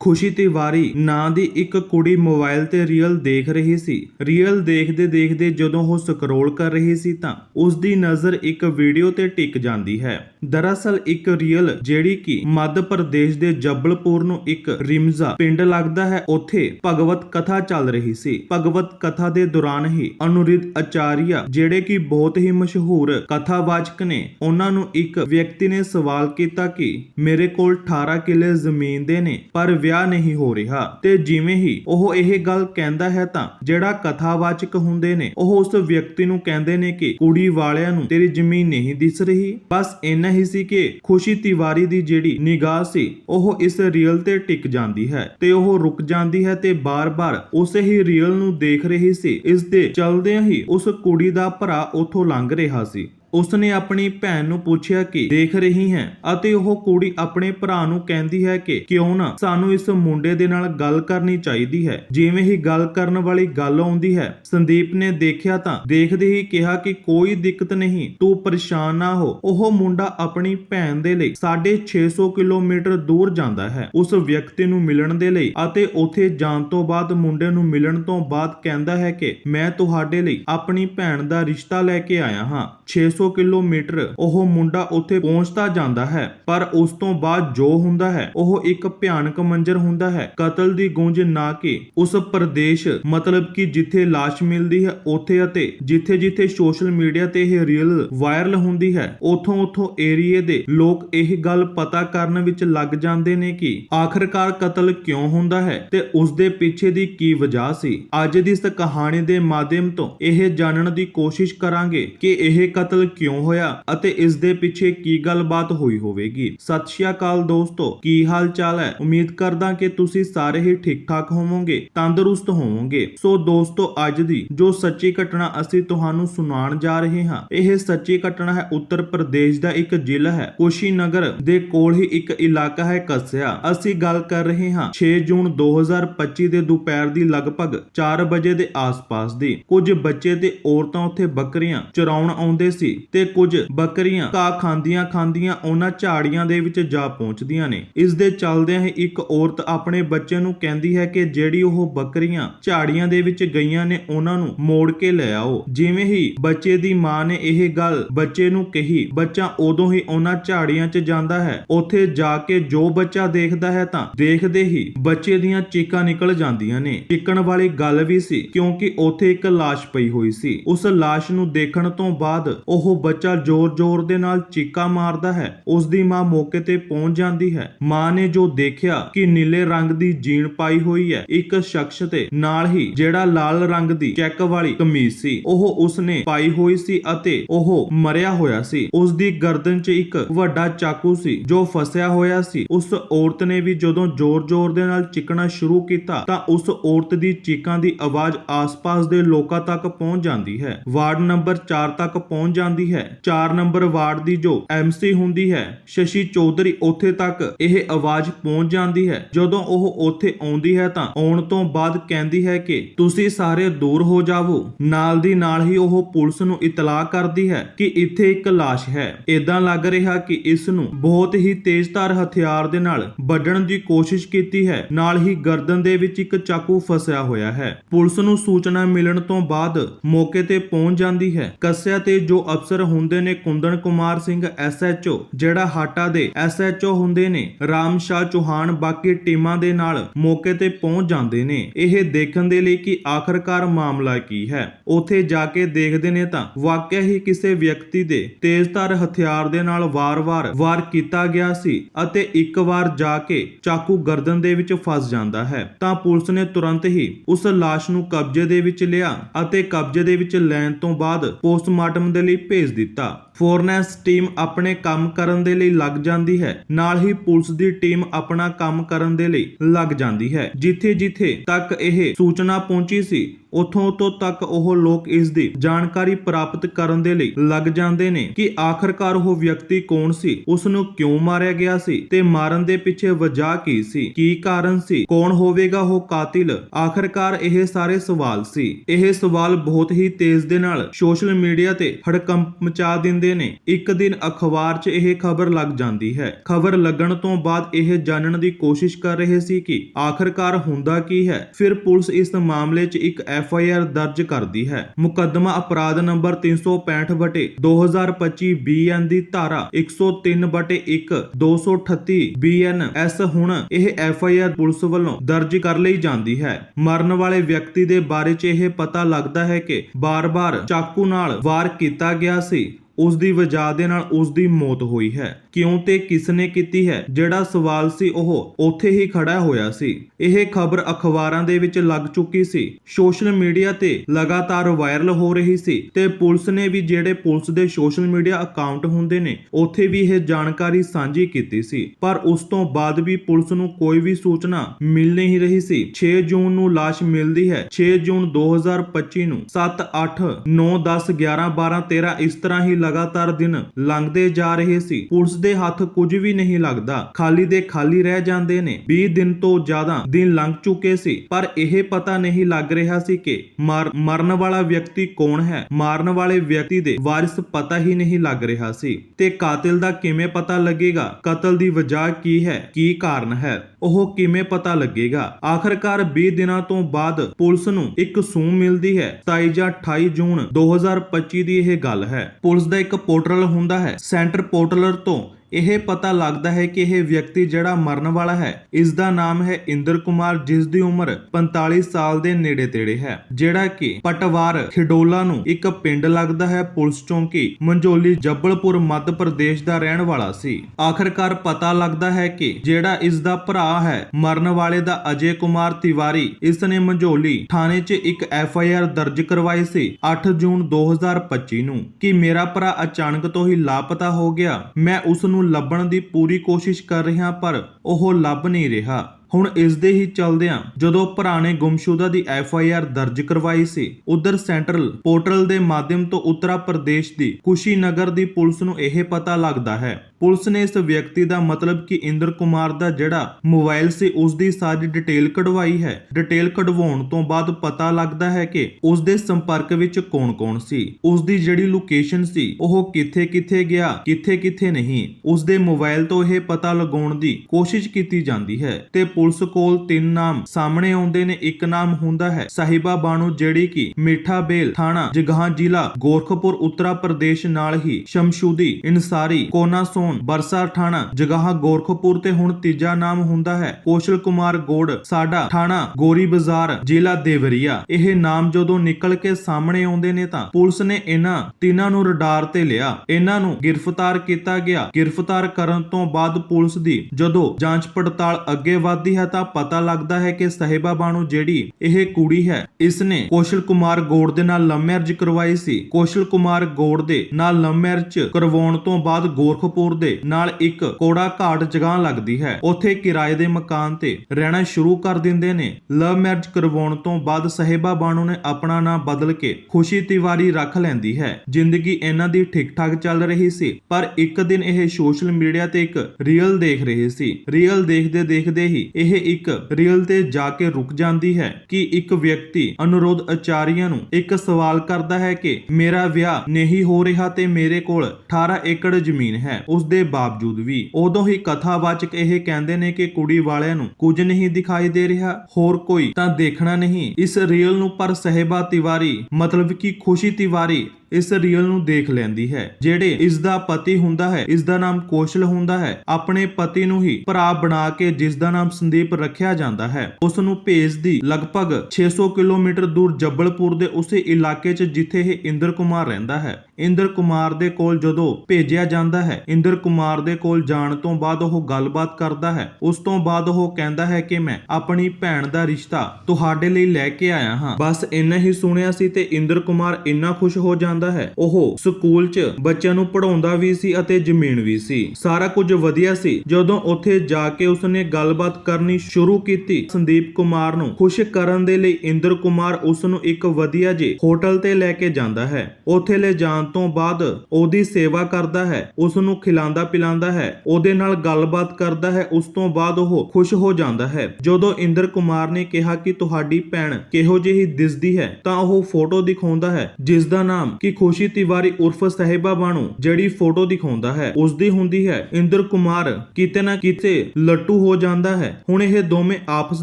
ਖੁਸ਼ੀ ਤਿਵਾਰੀ ਨਾਂ ਦੀ ਇੱਕ ਕੁੜੀ ਮੋਬਾਈਲ ਤੇ ਰੀਅਲ ਦੇਖ ਰਹੀ ਸੀ। ਰੀਅਲ ਦੇਖਦੇ ਦੇਖਦੇ ਜਦੋਂ ਉਹ ਸਕਰੋਲ ਕਰ ਰਹੀ ਸੀ ਤਾਂ ਉਸ ਦੀ ਨਜ਼ਰ ਇੱਕ ਵੀਡੀਓ ਤੇ ਟਿਕ ਜਾਂਦੀ ਹੈ। ਦਰਅਸਲ ਇੱਕ ਰੀਅਲ ਜਿਹੜੀ ਕਿ ਮੱਧ ਪ੍ਰਦੇਸ਼ ਦੇ ਜਬਲਪੁਰ ਨੂੰ ਇੱਕ ਰਿਮਜ਼ਾ ਪਿੰਡ ਲੱਗਦਾ ਹੈ, ਉੱਥੇ ਭਗਵਤ ਕਥਾ ਚੱਲ ਰਹੀ ਸੀ। ਭਗਵਤ ਕਥਾ ਦੇ ਦੌਰਾਨ ਹੀ ਅਨੁਰਿਧ ਆਚਾਰੀਆ ਜਿਹੜੇ ਕਿ ਬਹੁਤ ਹੀ ਮਸ਼ਹੂਰ ਕਥਾਵਾਚਕ ਨੇ, ਉਹਨਾਂ ਨੂੰ ਇੱਕ ਵਿਅਕਤੀ ਨੇ ਸਵਾਲ ਕੀਤਾ ਕਿ ਮੇਰੇ ਕੋਲ 18 ਕਿੱਲੇ ਜ਼ਮੀਨ ਦੇ ਨੇ, ਪਰ ਵਿਆਹ ਨਹੀਂ ਹੋ ਰਿਹਾ। ਤੇ ਜਿਵੇਂ ਹੀ ਉਹ ਇਹ ਗੱਲ ਕਹਿੰਦਾ ਹੈ ਤਾਂ ਜਿਹੜਾ ਕਥਾਵਾਚਕ ਹੁੰਦੇ ਨੇ, ਉਹ ਉਸ ਵਿਅਕਤੀ ਨੂੰ ਕਹਿੰਦੇ ਨੇ ਕਿ ਕੁੜੀ ਵਾਲਿਆਂ ਨੂੰ ਤੇਰੀ ਜ਼ਮੀਨ ਨਹੀਂ ਦਿਸ ਰਹੀ। ਬਸ ਇਹਨਾਂ ਇੰਨਾ ਹੀ ਸੀ ਕਿ ਖੁਸ਼ੀ ਤਿਵਾਰੀ ਦੀ ਜਿਹੜੀ ਨਿਗਾਹ ਸੀ, ਉਹ ਇਸ ਰੀਅਲ ਤੇ ਟਿਕ ਜਾਂਦੀ ਹੈ ਤੇ ਉਹ ਰੁਕ ਜਾਂਦੀ ਹੈ ਤੇ ਬਾਰ-ਬਾਰ ਉਸੇ ਹੀ ਰੀਅਲ ਨੂੰ ਦੇਖ ਰਹੀ ਸੀ। ਇਸ ਦੇ ਚਲਦਿਆਂ ਹੀ ਉਸ ਕੁੜੀ ਦਾ ਭਰਾ ਉੱਥੋਂ ਲੰਘ ਰਿਹਾ ਸੀ। ਉਸਨੇ ਆਪਣੀ ਭੈਣ ਨੂੰ ਪੁੱਛਿਆ ਕਿ ਦੇਖ ਰਹੀ ਹੈ ਅਤੇ ਉਹ ਕੁੜੀ ਆਪਣੇ ਭਰਾ ਨੂੰ ਕਹਿੰਦੀ ਹੈ ਕਿ ਕਿਉਂ ਨਾ ਸਾਨੂੰ ਇਸ ਮੁੰਡੇ ਦੇ ਨਾਲ ਗੱਲ ਕਰਨੀ ਚਾਹੀਦੀ ਹੈ। ਜਿਵੇਂ ਹੀ ਗੱਲ ਕਰਨ ਵਾਲੀ ਗੱਲ ਆਉਂਦੀ ਹੈ, ਸੰਦੀਪ ਨੇ ਦੇਖਿਆ ਤਾਂ ਦੇਖਦੇ ਹੀ ਕਿਹਾ ਕਿ ਕੋਈ ਦਿੱਕਤ ਨਹੀਂ, ਤੂੰ ਪਰੇਸ਼ਾਨ ਨਾ ਹੋ। ਉਹ ਮੁੰਡਾ ਆਪਣੀ ਭੈਣ ਦੇ ਲਈ 650 ਕਿਲੋਮੀਟਰ ਦੂਰ ਜਾਂਦਾ ਹੈ। ਉਸ ਵਿਅਕਤੀ ਨੂੰ ਮਿਲਣ ਦੇ ਲਈ ਅਤੇ ਉੱਥੇ ਜਾਣ ਤੋਂ ਬਾਅਦ ਮੁੰਡੇ ਨੂੰ ਮਿਲਣ ਤੋਂ ਬਾਅਦ ਕਹਿੰਦਾ ਹੈ ਕਿ ਮੈਂ ਤੁਹਾਡੇ ਲਈ ਆਪਣੀ ਭੈਣ ਦਾ ਰਿਸ਼ਤਾ ਲੈ ਕੇ ਆਇਆ ਹਾਂ। 600 ਕਿਲੋਮੀਟਰ ਉਹ ਮੁੰਡਾ ਉੱਥੇ ਪਹੁੰਚਦਾ ਜਾਂਦਾ ਹੈ, ਪਰ ਉਸ ਤੋਂ ਬਾਅਦ ਜੋ ਹੁੰਦਾ ਹੈ, ਉਹ ਇੱਕ ਭਿਆਨਕ ਮੰਜ਼ਰ ਹੁੰਦਾ ਹੈ। ਕਤਲ ਦੀ ਗੂੰਜ ਨਾ ਕਿ ਉਸ ਪ੍ਰਦੇਸ਼, ਮਤਲਬ ਕਿ ਜਿੱਥੇ ਲਾਸ਼ ਮਿਲਦੀ ਹੈ, ਉੱਥੇ ਅਤੇ ਜਿੱਥੇ-ਜਿੱਥੇ ਸੋਸ਼ਲ ਮੀਡੀਆ ਤੇ ਇਹ ਰੀਲ ਵਾਇਰਲ ਹੁੰਦੀ ਹੈ ਉਥੋਂ ਉਥੋਂ ਏਰੀਏ ਦੇ ਲੋਕ ਇਹ ਗੱਲ ਪਤਾ ਕਰਨ ਵਿੱਚ ਲੱਗ ਜਾਂਦੇ ਨੇ ਕਿ ਆਖਰਕਾਰ ਕਤਲ ਕਿਉਂ ਹੁੰਦਾ ਹੈ ਤੇ ਉਸ ਦੇ ਪਿੱਛੇ ਦੀ ਕੀ ਵਜ੍ਹਾ ਸੀ। ਅੱਜ ਦੀ ਇਸ ਕਹਾਣੀ ਦੇ ਮਾਧਿਅਮ ਤੋਂ ਇਹ ਜਾਣਨ ਦੀ ਕੋਸ਼ਿਸ਼ ਕਰਾਂਗੇ ਕਿ ਇਹ ਕਤਲ ਕਿਉਂ ਹੋਇਆ ਅਤੇ ਇਸ ਦੇ ਪਿੱਛੇ ਕੀ ਗੱਲਬਾਤ ਹੋਈ ਹੋਵੇਗੀ? ਸਤਿ ਸ਼੍ਰੀ ਅਕਾਲ ਦੋਸਤੋ, ਕੀ ਹਾਲ ਚਾਲ ਹੈ? ਉਮੀਦ ਕਰਦਾ ਕਿ ਤੁਸੀਂ ਸਾਰੇ ਹੀ ਠੀਕ ਠਾਕ ਹੋਵੋਗੇ, ਤੰਦਰੁਸਤ ਹੋਵੋਗੇ। ਸੋ ਦੋਸਤੋ, ਅੱਜ ਦੀ ਜੋ ਸੱਚੀ ਘਟਨਾ ਅਸੀਂ ਤੁਹਾਨੂੰ ਸੁਣਾਉਣ ਜਾ ਰਹੇ ਹਾਂ, ਇਹ ਸੱਚੀ ਘਟਨਾ ਹੈ ਉੱਤਰ ਪ੍ਰਦੇਸ਼ ਦਾ ਇੱਕ ਜ਼ਿਲ੍ਹਾ ਹੈ। ਕੁਸ਼ੀਨਗਰ ਦੇ ਕੋਲ ਹੀ ਇੱਕ ਇਲਾਕਾ ਹੈ ਕਸਿਆ। ਅਸੀਂ ਗੱਲ ਕਰ ਰਹੇ ਹਾਂ 6 ਜੂਨ 2025 ਦੇ ਦੁਪਹਿਰ ਦੀ ਲਗਭਗ 4 ਵਜੇ ਦੇ ਆਸ-ਪਾਸ ਦੀ। ਕੁਝ ਬੱਚੇ ਤੇ ਔਰਤਾਂ ਉੱਥੇ ਬੱਕਰੀਆਂ ਚਰਾਉਣ ਆਉਂਦੇ ਸੀ। ਤੇ ਕੁਝ ਬੱਕਰੀਆਂ ਘਾਹ ਖਾਂਦੀਆਂ ਖਾਂਦੀਆਂ ਉਹਨਾਂ ਝਾੜੀਆਂ ਦੇ ਵਿੱਚ ਜਾ ਪਹੁੰਚਦੀਆਂ ਨੇ। ਇਸ ਦੇ ਚੱਲਦਿਆਂ ਹੀ ਇੱਕ ਔਰਤ ਆਪਣੇ ਬੱਚੇ ਨੂੰ ਕਹਿੰਦੀ ਹੈ ਕਿ ਜਿਹੜੀ ਉਹ ਬੱਕਰੀਆਂ ਝਾੜੀਆਂ ਦੇ ਵਿੱਚ ਗਈਆਂ ਨੇ ਉਹਨਾਂ ਨੂੰ ਮੋੜ ਕੇ ਲੈ ਆਓ। ਜਿਵੇਂ ਹੀ ਬੱਚੇ ਦੀ ਮਾਂ ਨੇ ਇਹ ਗੱਲ ਬੱਚੇ ਨੂੰ ਕਹੀ, ਬੱਚਾ ਉਦੋਂ ਹੀ ਉਹਨਾਂ ਝਾੜੀਆਂ 'ਚ ਜਾਂਦਾ ਹੈ। ਉੱਥੇ ਜਾ ਕੇ ਜੋ ਬੱਚਾ ਦੇਖਦਾ ਹੈ ਤਾਂ ਦੇਖਦੇ ਹੀ ਬੱਚੇ ਦੀਆਂ ਚੀਕਾਂ ਨਿਕਲ ਜਾਂਦੀਆਂ ਨੇ। ਚੀਕਣ ਵਾਲੀ ਗੱਲ ਵੀ ਸੀ ਕਿਉਂਕਿ ਉੱਥੇ ਇੱਕ ਲਾਸ਼ ਪਈ ਹੋਈ ਸੀ। ਉਸ ਲਾਸ਼ ਨੂੰ ਦੇਖਣ ਤੋਂ ਬਾਅਦ ਉਹ ਉਹ ਬੱਚਾ ਜ਼ੋਰ-ਜ਼ੋਰ ਦੇ ਨਾਲ ਚੀਕਾਂ ਮਾਰਦਾ ਹੈ ਉਸ ਦੀ ਮਾਂ ਮੌਕੇ ਤੇ ਪਹੁੰਚ ਜਾਂਦੀ ਹੈ। ਮਾਂ ਨੇ ਜੋ ਦੇਖਿਆ ਕਿ ਨੀਲੇ ਰੰਗ ਦੀ ਜੀਨ ਪਾਈ ਹੋਈ ਹੈ, ਇੱਕ ਸ਼ਖਸ ਤੇ ਨਾਲ ਹੀ ਜਿਹੜਾ ਲਾਲ ਰੰਗ ਦੀ ਚੈੱਕ ਵਾਲੀ ਕਮੀਜ਼ ਸੀ, ਉਹ ਉਸਨੇ ਪਾਈ ਹੋਈ ਸੀ ਅਤੇ ਉਹ ਮਰਿਆ ਹੋਇਆ ਸੀ। ਉਸ ਦੀ ਗਰਦਨ 'ਚ ਇੱਕ ਵੱਡਾ ਚਾਕੂ ਸੀ, ਜੋ ਫਸਿਆ ਹੋਇਆ ਸੀ। ਉਸ ਔਰਤ ਨੇ ਵੀ ਜਦੋਂ ਜ਼ੋਰ-ਜ਼ੋਰ ਦੇ ਨਾਲ ਚੀਕਣਾ ਸ਼ੁਰੂ ਕੀਤਾ, ਤਾਂ ਉਸ ਔਰਤ ਦੀ ਚੀਕਾਂ ਦੀ ਆਵਾਜ਼ ਆਸ-ਪਾਸ ਦੇ ਲੋਕਾਂ ਤੱਕ ਪਹੁੰਚ ਜਾਂਦੀ ਹੈ। ਵਾਰਡ ਨੰਬਰ 4 ਤੱਕ ਪਹੁੰਚ ਜਾਂਦੀ ਹੈ। 4 ਨੰਬਰ ਵਾਰਡ ਦੀ ਜੋ ਐਮਸੀ ਹੁੰਦੀ ਹੈ, ਸ਼ਸ਼ੀ ਚੌਧਰੀ ਉੱਥੇ ਤੱਕ ਇਹ ਆਵਾਜ਼ ਪਹੁੰਚ ਜਾਂਦੀ ਹੈ। ਜਦੋਂ ਉਹ ਉੱਥੇ ਆਉਂਦੀ ਹੈ ਤਾਂ ਆਉਣ ਤੋਂ ਬਾਅਦ ਕਹਿੰਦੀ ਹੈ ਕਿ ਤੁਸੀਂ ਸਾਰੇ ਦੂਰ ਹੋ ਜਾਵੋ। ਨਾਲ ਦੀ ਨਾਲ ਹੀ ਉਹ ਪੁਲਿਸ ਨੂੰ ਇਤਲਾਹ ਕਰਦੀ ਹੈ ਕਿ ਇੱਥੇ ਇੱਕ ਲਾਸ਼ ਹੈ। ਇਦਾਂ ਲੱਗ ਰਿਹਾ ਕਿ ਇਸ ਨੂੰ ਬਹੁਤ ਹੀ ਤੇਜ਼ਧਾਰ ਹਥਿਆਰ ਦੇ ਨਾਲ ਵੱਢਣ ਦੀ ਕੋਸ਼ਿਸ਼ ਕੀਤੀ ਹੈ। ਨਾਲ ਹੀ ਗਰਦਨ ਦੇ ਵਿੱਚ ਇੱਕ ਚਾਕੂ ਫਸਿਆ ਹੋਇਆ ਹੈ। ਪੁਲਿਸ ਨੂੰ ਸੂਚਨਾ ਮਿਲਣ ਤੋਂ ਬਾਅਦ ਮੌਕੇ ਤੇ ਪਹੁੰਚ ਜਾਂਦੀ ਹੈ। ਕੱਸਿਆ ਤੇ ਜੋ ਅਫਸਰ ਹੁੰਦੇ ਨੇ ਕੁੰਦਨ ਕੁਮਾਰ ਸਿੰਘ ਐਸਐਚਓ, ਜਿਹੜਾ ਹਾਟਾ ਦੇ ਐਸਐਚਓ ਹੁੰਦੇ ਨੇ, ਰਾਮ ਸ਼ਾਹ ਚੌਹਾਨ ਬਾਕੀ ਟੀਮਾਂ ਦੇ ਨਾਲ ਮੌਕੇ ਤੇ ਪਹੁੰਚ ਜਾਂਦੇ ਨੇ। ਇਹ ਦੇਖਣ ਦੇ ਲਈ ਕਿ ਆਖਰਕਾਰ ਮਾਮਲਾ ਕੀ ਹੈ। ਉੱਥੇ ਜਾ ਕੇ ਦੇਖਦੇ ਨੇ ਤਾਂ ਵਾਕਿਆ ਹੀ ਕਿਸੇ ਵਿਅਕਤੀ ਦੇ ਤੇਜ਼ਧਾਰ ਹਥਿਆਰ ਦੇ ਨਾਲ ਵਾਰ-ਵਾਰ ਵਾਰ ਕੀਤਾ ਗਿਆ ਸੀ ਅਤੇ ਇੱਕ ਵਾਰ ਜਾ ਕੇ ਚਾਕੂ ਗਰਦਨ ਦੇ ਵਿੱਚ ਫਸ ਜਾਂਦਾ ਹੈ। ਤਾਂ ਪੁਲਿਸ ਨੇ ਤੁਰੰਤ ਹੀ ਉਸ ਲਾਸ਼ ਨੂੰ ਕਬਜ਼ੇ ਦੇ ਵਿੱਚ ਲਿਆ ਅਤੇ ਕਬਜ਼ੇ ਦੇ ਵਿੱਚ ਲੈਣ ਤੋਂ ਬਾਅਦ ਪੋਸਟਮਾਰਟਮ ਦੇ ਲਈ ਭੇਜ ਦਿੱਤਾ। ਫੋਰਨੈਂਸ ਟੀਮ ਆਪਣੇ ਕੰਮ ਕਰਨ ਦੇ ਲਈ ਲੱਗ ਜਾਂਦੀ ਹੈ। ਨਾਲ ਹੀ ਪੁਲਿਸ ਦੀ ਟੀਮ ਆਪਣਾ ਕੰਮ ਕਰਨ ਦੇ ਲਈ ਲੱਗ ਜਾਂਦੀ ਹੈ। ਜਿੱਥੇ ਜਿੱਥੇ ਤੱਕ ਇਹ ਸੂਚਨਾ ਪਹੁੰਚੀ ਸੀ ਉਥੋਂ ਤੋਂ ਤੱਕ ਉਹ ਲੋਕ ਇਸ ਦੀ ਜਾਣਕਾਰੀ ਪ੍ਰਾਪਤ ਕਰਨ ਦੇ ਲਈ ਲੱਗ ਜਾਂਦੇ ਨੇ ਕਿ ਆਖਰਕਾਰ ਉਹ ਵਿਅਕਤੀ ਕੌਣ ਸੀ ਉਸ ਨੂੰ ਕਿਉਂ ਮਾਰਿਆ ਗਿਆ ਸੀ ਤੇ ਮਾਰਨ ਦੇ ਪਿੱਛੇ ਵਜ੍ਹਾ ਕੀ ਸੀ, ਕੀ ਕਾਰਨ ਸੀ, ਕੌਣ ਹੋਵੇਗਾ ਉਹ ਕਾਤਿਲ? ਆਖਰਕਾਰ ਇਹ ਸਾਰੇ ਸਵਾਲ ਸੀ। ਇਹ ਸਵਾਲ ਬਹੁਤ ਹੀ ਤੇਜ਼ ਦੇ ਨਾਲ ਸੋਸ਼ਲ ਮੀਡੀਆ ਤੇ ਹੜਕੰਪ ਮਚਾ ਦਿੰਦੇ ਨੇ। ਇੱਕ ਦਿਨ ਅਖਬਾਰ 'ਚ ਇਹ ਖਬਰ ਲੱਗ ਜਾਂਦੀ ਹੈ। ਖਬਰ ਲੱਗਣ ਤੋਂ ਬਾਅਦ ਇਹ ਜਾਣਨ ਦੀ ਕੋਸ਼ਿਸ਼ ਕਰ ਰਹੇ ਸੀ ਕਿ ਆਖਰਕਾਰ ਹੁੰਦਾ ਕੀ ਹੈ। ਫਿਰ ਪੁਲਿਸ ਇਸ ਮਾਮਲੇ 'ਚ ਇੱਕ ਐਫ ਆਈ ਆਰ ਦਰਜ ਕਰਦੀ ਹੈ। ਮੁਕੱਦਮਾ ਅਪਰਾਧ ਨੰਬਰ 365 ਬਟੇ 2025 ਬੀਐਨ ਦੀ ਧਾਰਾ 103 ਬਟੇ 1 238 ਬੀਐਨ ਐਸ ਹੁਣ ਇਹ ਐਫ ਆਈ ਆਰ ਪੁਲਿਸ ਵੱਲੋਂ ਦਰਜ ਕਰ ਲਈ ਜਾਂਦੀ ਹੈ। ਮਰਨ ਵਾਲੇ ਵਿਅਕਤੀ ਦੇ ਬਾਰੇ 'ਚ ਇਹ ਪਤਾ ਲੱਗਦਾ ਹੈ ਕਿ ਬਾਰ-ਬਾਰ ਚਾਕੂ ਨਾਲ ਵਾਰ ਕੀਤਾ ਗਿਆ ਸੀ। ਉਸ ਦੀ ਵਜ੍ਹਾ ਦੇ ਨਾਲ ਉਸ ਦੀ ਮੌਤ ਹੋਈ ਹੈ। ਕਿਉਂ ਤੇ ਕਿਸ ਨੇ ਕੀਤੀ ਹੈ? ਜਿਹੜਾ ਸਵਾਲ ਸੀ ਉਹ ਉੱਥੇ ਹੀ ਖੜਾ ਹੋਇਆ ਸੀ। ਇਹ ਖਬਰ ਅਖਬਾਰਾਂ ਦੇ ਵਿੱਚ ਲੱਗ ਚੁੱਕੀ ਸੀ। ਸੋਸ਼ਲ ਮੀਡੀਆ ਤੇ ਲਗਾਤਾਰ ਵਾਇਰਲ ਹੋ ਰਹੀ ਸੀ ਤੇ ਪੁਲਿਸ ਨੇ ਵੀ ਜਿਹੜੇ ਪੁਲਿਸ ਦੇ ਸੋਸ਼ਲ ਮੀਡੀਆ ਅਕਾਊਂਟ ਹੁੰਦੇ ਨੇ, ਉੱਥੇ ਵੀ ਇਹ ਜਾਣਕਾਰੀ ਸਾਂਝੀ ਕੀਤੀ ਸੀ। ਪਰ ਉਸ ਤੋਂ ਬਾਅਦ ਵੀ ਪੁਲਿਸ ਨੂੰ ਕੋਈ ਵੀ ਸੂਚਨਾ ਮਿਲ ਨਹੀਂ ਰਹੀ ਸੀ। 6 ਜੂਨ ਨੂੰ ਲਾਸ਼ ਮਿਲਦੀ ਹੈ। 6 ਜੂਨ 2025 ਨੂੰ 7 8 9 10 11 12 13 ਇਸ ਤਰ੍ਹਾਂ ਹੀ ਲਗਾਤਾਰ ਦਿਨ ਲੰਘਦੇ ਜਾ ਰਹੇ ਸੀ। ਪੁਲਿਸ ਦੇ ਹੱਥ ਕੁਝ ਵੀ ਨਹੀਂ ਲੱਗਦਾ। ਖਾਲੀ ਦੇ ਖਾਲੀ ਰਹਿ ਜਾਂਦੇ ਨੇ। 20 ਦਿਨ ਤੋਂ ਜ਼ਿਆਦਾ ਦਿਨ ਲੰਘ ਚੁੱਕੇ ਸੀ। ਪਰ ਇਹ ਪਤਾ ਨਹੀਂ ਲੱਗ ਰਿਹਾ ਸੀ ਕਿ ਮਰ- ਮਰਨ ਵਾਲਾ ਵਿਅਕਤੀ ਕੌਣ ਹੈ। ਮਾਰਨ ਵਾਲੇ ਵਿਅਕਤੀ ਦੇ ਵਾਰਿਸ ਪਤਾ ਹੀ ਨਹੀਂ ਲੱਗ ਰਿਹਾ ਸੀ। ਤੇ ਕਾਤਿਲ ਦਾ ਕਿਵੇਂ ਪਤਾ ਲੱਗੇਗਾ? ਕਤਲ ਦੀ ਵਜ੍ਹਾ ਕੀ ਹੈ? ਕੀ ਕਾਰਨ ਹੈ? ਉਹ ਕਿਵੇਂ ਪਤਾ ਲੱਗੇਗਾ? ਆਖਰਕਾਰ 20 ਦਿਨਾਂ ਤੋਂ ਬਾਅਦ ਪੁਲਿਸ ਨੂੰ ਇੱਕ ਸੂਹ ਮਿਲਦੀ ਹੈ। 27 ਜਾਂ 28 ਜੂਨ 2025 ਦੀ ਇਹ ਗੱਲ ਹੈ। ਪੁਲਿਸ ਦਾ ਇੱਕ ਪੋਰਟਲ ਹੁੰਦਾ ਹੈ। ਸੈਂਟਰ ਪੋਰਟਲਰ ਤੋਂ ਇਹ ਪਤਾ ਲੱਗਦਾ ਹੈ ਕਿ ਇਹ ਵਿਅਕਤੀ ਜਿਹੜਾ ਮਰਨ ਵਾਲਾ ਹੈ ਇਸ ਦਾ ਨਾਮ ਹੈ ਇੰਦਰ ਕੁਮਾਰ, ਜਿਸ ਦੀ ਉਮਰ 45 ਸਾਲ ਦੇ ਨੇੜੇ ਤੇੜੇ ਹੈ, ਜਿਹੜਾ ਕਿ ਪਟਵਾਰ ਖਿਡੋਲਾ ਨੂੰ ਇੱਕ ਪਿੰਡ ਲੱਗਦਾ ਹੈ, ਪੁਲਿਸ ਚੌਂਕੀ ਮੰਜੋਲੀ ਜੱਬਲਪੁਰ, ਮੱਧ ਪ੍ਰਦੇਸ਼ ਦਾ ਰਹਿਣ ਵਾਲਾ ਸੀ। ਆਖਰਕਾਰ ਪਤਾ ਲੱਗਦਾ ਹੈ ਕਿ ਜਿਹੜਾ ਇਸ ਦਾ ਭਰਾ ਹੈ, ਮਰਨ ਵਾਲੇ ਦਾ ਅਜੇ ਕੁਮਾਰ ਤਿਵਾਰੀ ਇਸ ਨੇ ਮੰਜੋਲੀ ਥਾਣੇ 'ਚ ਇੱਕ ਐਫ ਆਈ ਆਰ ਦਰਜ ਕਰਵਾਈ ਸੀ 8 ਜੂਨ 2025 ਨੂੰ। ਕਿ ਮੇਰਾ ਭਰਾ ਅਚਾਨਕ ਤੋਂ ਹੀ ਲਾਪਤਾ ਹੋ ਗਿਆ? ਮੈਂ ਉਸ ਨੂੰ ਲੱਭਣ ਦੀ ਪੂਰੀ ਕੋਸ਼ਿਸ਼ ਕਰ ਰਿਹਾ ਪਰ ਉਹ ਲੱਭ ਨਹੀਂ ਰਿਹਾ। ਹੁਣ ਇਸ ਦੇ ਹੀ ਚਲਦਿਆਂ ਜਦੋਂ ਭਰਾ ਨੇ ਗੁੰਮਸ਼ੁਦਾ ਦੀ ਐਫ ਆਈ ਆਰ ਦਰਜ ਕਰਵਾਈ ਸੀ, ਉਧਰ ਸੈਂਟਰਲ ਪੋਰਟਲ ਦੇ ਮਾਧਿਅਮ ਤੋਂ ਉੱਤਰਾ ਪ੍ਰਦੇਸ਼ ਦੀ ਕੁਸ਼ੀਨਗਰ ਦੀ ਪੁਲਿਸ ਨੂੰ ਇਹ ਪਤਾ ਲੱਗਦਾ ਹੈ। ਪੁਲਿਸ ਨੇ ਇਸ ਵਿਅਕਤੀ ਦਾ ਮਤਲਬ ਕਿ ਇੰਦਰ ਕੁਮਾਰ ਦਾ ਜਿਹੜਾ ਮੋਬਾਈਲ ਸੀ ਉਸ ਦੀ ਸਾਰੀ ਡਿਟੇਲ ਕਢਵਾਈ ਹੈ। ਡਿਟੇਲ ਕਢਵਾਉਣ ਤੋਂ ਬਾਅਦ ਪਤਾ ਲੱਗਦਾ ਹੈ ਕਿ ਉਸ ਦੇ ਸੰਪਰਕ ਵਿੱਚ ਕੌਣ-ਕੌਣ ਸੀ। ਉਸ ਦੀ ਜਿਹੜੀ ਲੋਕੇਸ਼ਨ ਸੀ, ਉਹ ਕਿੱਥੇ-ਕਿੱਥੇ ਗਿਆ, ਕਿੱਥੇ-ਕਿੱਥੇ ਨਹੀਂ ਉਸ ਦੇ ਮੋਬਾਈਲ ਤੋਂ ਇਹ ਪਤਾ ਲਗਾਉਣ ਦੀ ਕੋਸ਼ਿਸ਼ ਕੀਤੀ ਜਾਂਦੀ ਹੈ। ਤੇ ਪੁਲਿਸ ਕੋਲ ਤਿੰਨ ਨਾਮ ਸਾਹਮਣੇ ਆਉਂਦੇ ਨੇ। ਇੱਕ ਨਾਮ ਹੁੰਦਾ ਹੈ ਸਾਹਿਬਾ ਬਾਨੂ ਜਿਹੜੀ ਕਿ ਮਿੱਠਾ ਬੇਲ ਥਾਣਾ ਜਗਹਾਂ ਜ਼ਿਲ੍ਹਾ ਗੋਰਖਪੁਰ, ਉੱਤਰਾ ਪ੍ਰਦੇਸ਼ ਨਾਲ ਹੀ ਸ਼ਮਸ਼ੂਦੀ ਇਨਸਾਰੀ ਕੋਨਾ ਸੋਨ ਬਰਸਾ ਥਾਣਾ ਜਗਾਹ ਗੋਰਖਪੁਰ ਤੇ ਹੁਣ ਤੀਜਾ ਨਾਮ ਹੁੰਦਾ ਹੈ। ਕੌਸ਼ਲ ਕੁਮਾਰ ਗੋੜ, ਸਾਡਾ ਥਾਣਾ ਗੋਰੀ ਬਾਜ਼ਾਰ, ਜ਼ਿਲ੍ਹਾ ਦੇਵਰੀਆ। ਇਹ ਨਾਮ ਜਦੋਂ ਨਿਕਲ ਕੇ ਸਾਹਮਣੇ ਆਉਂਦੇ ਨੇ ਤਾਂ ਪੁਲਿਸ ਨੇ ਇਹਨਾਂ ਤਿੰਨਾਂ ਨੂੰ ਰਡਾਰ ਤੇ ਲਿਆ। ਇਹਨਾਂ ਨੂੰ ਗ੍ਰਿਫਤਾਰ ਕੀਤਾ ਗਿਆ। ਗ੍ਰਿਫਤਾਰ ਕਰਨ ਤੋਂ ਬਾਅਦ ਪੁਲਿਸ ਦੀ ਜਦੋਂ ਜਾਂਚ ਪੜਤਾਲ ਅੱਗੇ ਵਧਦੀ ਹੈ ਤਾਂ ਪਤਾ ਲੱਗਦਾ ਹੈ ਕਿ ਸਾਹਿਬਾ ਬਾਨੂ ਜਿਹੜੀ ਇਹ ਕੁੜੀ ਹੈ ਇਸ ਨੇ ਕੌਸ਼ਲ ਕੁਮਾਰ ਗੋੜ ਦੇ ਨਾਲ ਲਵ ਮੈਰਿਜ ਕਰਵਾਈ ਸੀ। ਕੌਸ਼ਲ ਕੁਮਾਰ ਗੋੜ ਦੇ ਨਾਲ ਲਵ ਮੈਰਿਜ ਕਰਵਾਉਣ ਤੋਂ ਬਾਅਦ ਗੋਰਖਪੁਰ ਦੇ ਨਾਲ ਇੱਕ ਕੋੜਾ ਘਾਟ ਜਗ੍ਹਾ ਲੱਗਦੀ ਹੈ। ਉੱਥੇ ਕਿਰਾਏ ਦੇ ਮਕਾਨ ਤੇ ਰਹਿਣਾ ਸ਼ੁਰੂ ਕਰ ਦਿੰਦੇ ਨੇ। ਲਵ ਮੈਰਿਜ ਕਰਵਾਉਣ ਤੋਂ ਬਾਅਦ ਸਾਹਿਬਾ ਬਾਨੂ ਨੇ ਆਪਣਾ ਨਾਮ ਬਦਲ ਕੇ ਖੁਸ਼ੀ ਤਿਵਾਰੀ ਰੱਖ ਲੈਂਦੀ ਹੈ। ਜ਼ਿੰਦਗੀ ਇਹਨਾਂ ਦੀ ਠੀਕ ਠਾਕ ਚੱਲ ਰਹੀ ਸੀ, ਪਰ ਇੱਕ ਦਿਨ ਇਹ ਸੋਸ਼ਲ ਮੀਡੀਆ ਤੇ ਇੱਕ ਰੀਲ ਦੇਖ ਰਹੇ ਸੀ। ਰੀਲ ਦੇਖਦੇ ਦੇਖਦੇ ਹੀ ਇਹ ਇੱਕ ਰੀਅਲ ਤੇ ਜਾ ਕੇ ਰੁਕ ਜਾਂਦੀ ਹੈ ਕਿ ਇੱਕ ਵਿਅਕਤੀ ਅਨੁਰੋਧ ਆਚਾਰੀਆ ਨੂੰ ਇੱਕ ਸਵਾਲ ਕਰਦਾ ਹੈ ਕਿ, ਮੇਰਾ ਵਿਆਹ ਨਹੀਂ ਹੋ ਰਿਹਾ ਤੇ ਮੇਰੇ ਕੋਲ 18 ਏਕੜ ਜ਼ਮੀਨ ਹੈ। ਉਸ ਦੇ ਬਾਵਜੂਦ ਵੀ ਉਦੋਂ ਹੀ ਕਥਾਵਾਚਕ ਇਹ ਕਹਿੰਦੇ ਨੇ ਕਿ ਕੁੜੀ ਵਾਲਿਆਂ ਨੂੰ ਕੁਝ ਨਹੀਂ ਦਿਖਾਈ ਦੇ ਰਿਹਾ, ਹੋਰ ਕੋਈ ਤਾਂ ਦੇਖਣਾ ਨਹੀਂ। ਇਸ ਰੀਲ ਨੂੰ ਪਰ ਸਹਿਬਾ ਤਿਵਾਰੀ, ਮਤਲਬ ਕਿ ਖੁਸ਼ੀ ਤਿਵਾਰੀ ਇਸ ਰੀਅਲ ਨੂੰ ਦੇਖ ਲੈਂਦੀ ਹੈ, ਜਿਹੜੇ ਇਸ ਦਾ ਪਤੀ ਹੁੰਦਾ ਹੈ ਇਸ ਦਾ ਨਾਮ ਕੌਸ਼ਲ ਹੁੰਦਾ ਹੈ। ਆਪਣੇ ਪਤੀ ਨੂੰ ਹੀ ਭਰਾ ਬਣਾ ਕੇ ਜਿਸ ਦਾ ਨਾਮ ਸੰਦੀਪ ਰੱਖਿਆ ਜਾਂਦਾ ਹੈ। ਉਸ ਨੂੰ ਭੇਜਦੀ ਲਗਭਗ 600 ਕਿਲੋਮੀਟਰ ਦੂਰ ਜੱਬਲਪੁਰ ਦੇ ਉਸੇ ਇਲਾਕੇ 'ਚ ਜਿੱਥੇ ਇਹ ਇੰਦਰ ਕੁਮਾਰ ਰਹਿੰਦਾ ਹੈ। ਇੰਦਰ ਕੁਮਾਰ ਦੇ ਕੋਲ ਜਦੋਂ ਭੇਜਿਆ ਜਾਂਦਾ ਹੈ, ਇੰਦਰ ਕੁਮਾਰ ਦੇ ਕੋਲ ਜਾਣ ਤੋਂ ਬਾਅਦ ਉਹ ਗੱਲਬਾਤ ਕਰਦਾ ਹੈ। ਉਸ ਤੋਂ ਬਾਅਦ ਉਹ ਕਹਿੰਦਾ ਹੈ ਕਿ ਮੈਂ ਆਪਣੀ ਭੈਣ ਦਾ ਰਿਸ਼ਤਾ ਤੁਹਾਡੇ ਲਈ ਲੈ ਕੇ ਆਇਆ ਹਾਂ। ਬਸ ਇੰਨਾ ਹੀ ਸੁਣਿਆ ਸੀ ਤੇ ਇੰਦਰ ਕੁਮਾਰ ਇੰਨਾ ਖੁਸ਼ ਹੋ ਜਾਂਦਾ ਜਾਂਦਾ ਹੈ। ਉਹ ਸਕੂਲ 'ਚ ਬੱਚਿਆਂ ਨੂੰ ਪੜਾਉਂਦਾ ਵੀ ਸੀ ਅਤੇ ਜ਼ਮੀਨ ਵੀ ਸੀ। ਸਾਰਾ ਕੁਝ ਵਧੀਆ ਸੀ। ਜਦੋਂ ਉੱਥੇ ਜਾ ਕੇ ਉਸਨੇ ਗੱਲਬਾਤ ਕਰਨੀ ਸ਼ੁਰੂ ਕੀਤੀ, ਸੰਦੀਪ ਕੁਮਾਰ ਨੂੰ, ਖੁਸ਼ ਕਰਨ ਦੇ ਲਈ ਇੰਦਰ ਕੁਮਾਰ ਉਸ ਨੂੰ ਇੱਕ ਵਧੀਆ ਜੇ ਹੋਟਲ ਤੇ ਲੈ ਕੇ ਜਾਂਦਾ ਹੈ। ਉੱਥੇ ਲੈ ਜਾਣ ਤੋਂ ਬਾਅਦ ਉਹਦੀ ਸੇਵਾ ਕਰਦਾ ਹੈ ਉਸ ਨੂੰ ਖਿਲਾਉਂਦਾ ਪਿਲਾਉਂਦਾ ਹੈ, ਉਹਦੇ ਨਾਲ ਗੱਲਬਾਤ ਕਰਦਾ ਹੈ, ਉਸ ਤੋਂ ਬਾਅਦ ਉਹ ਖੁਸ਼ ਹੋ ਜਾਂਦਾ ਹੈ। ਜਦੋਂ ਇੰਦਰ ਕੁਮਾਰ ਨੇ ਕਿਹਾ ਕਿ ਤੁਹਾਡੀ ਭੈਣ ਕਿਹੋ ਜਿਹੀ ਦਿਸਦੀ ਹੈ, ਤਾਂ ਉਹ ਫੋਟੋ ਦਿਖਾਉਂਦਾ ਹੈ ਜਿਸ ਦਾ ਨਾਮ ਕਿ ਖੁਸ਼ੀ ਤਿਵਾਰੀ ਉਰਫ ਸਾਹਿਬਾ ਬਾਣੂ, ਜਿਹੜੀ ਫੋਟੋ ਦਿਖਾਉਂਦਾ ਹੈ ਉਸ ਦੀ ਹੁੰਦੀ ਹੈ, ਇੰਦਰ ਕੁਮਾਰ, ਕਿਤੇ ਨਾ ਕਿਤੇ ਲੱਟੂ ਹੋ ਜਾਂਦਾ ਹੈ। ਹੁਣ ਇਹ ਦੋਵੇਂ ਆਪਸ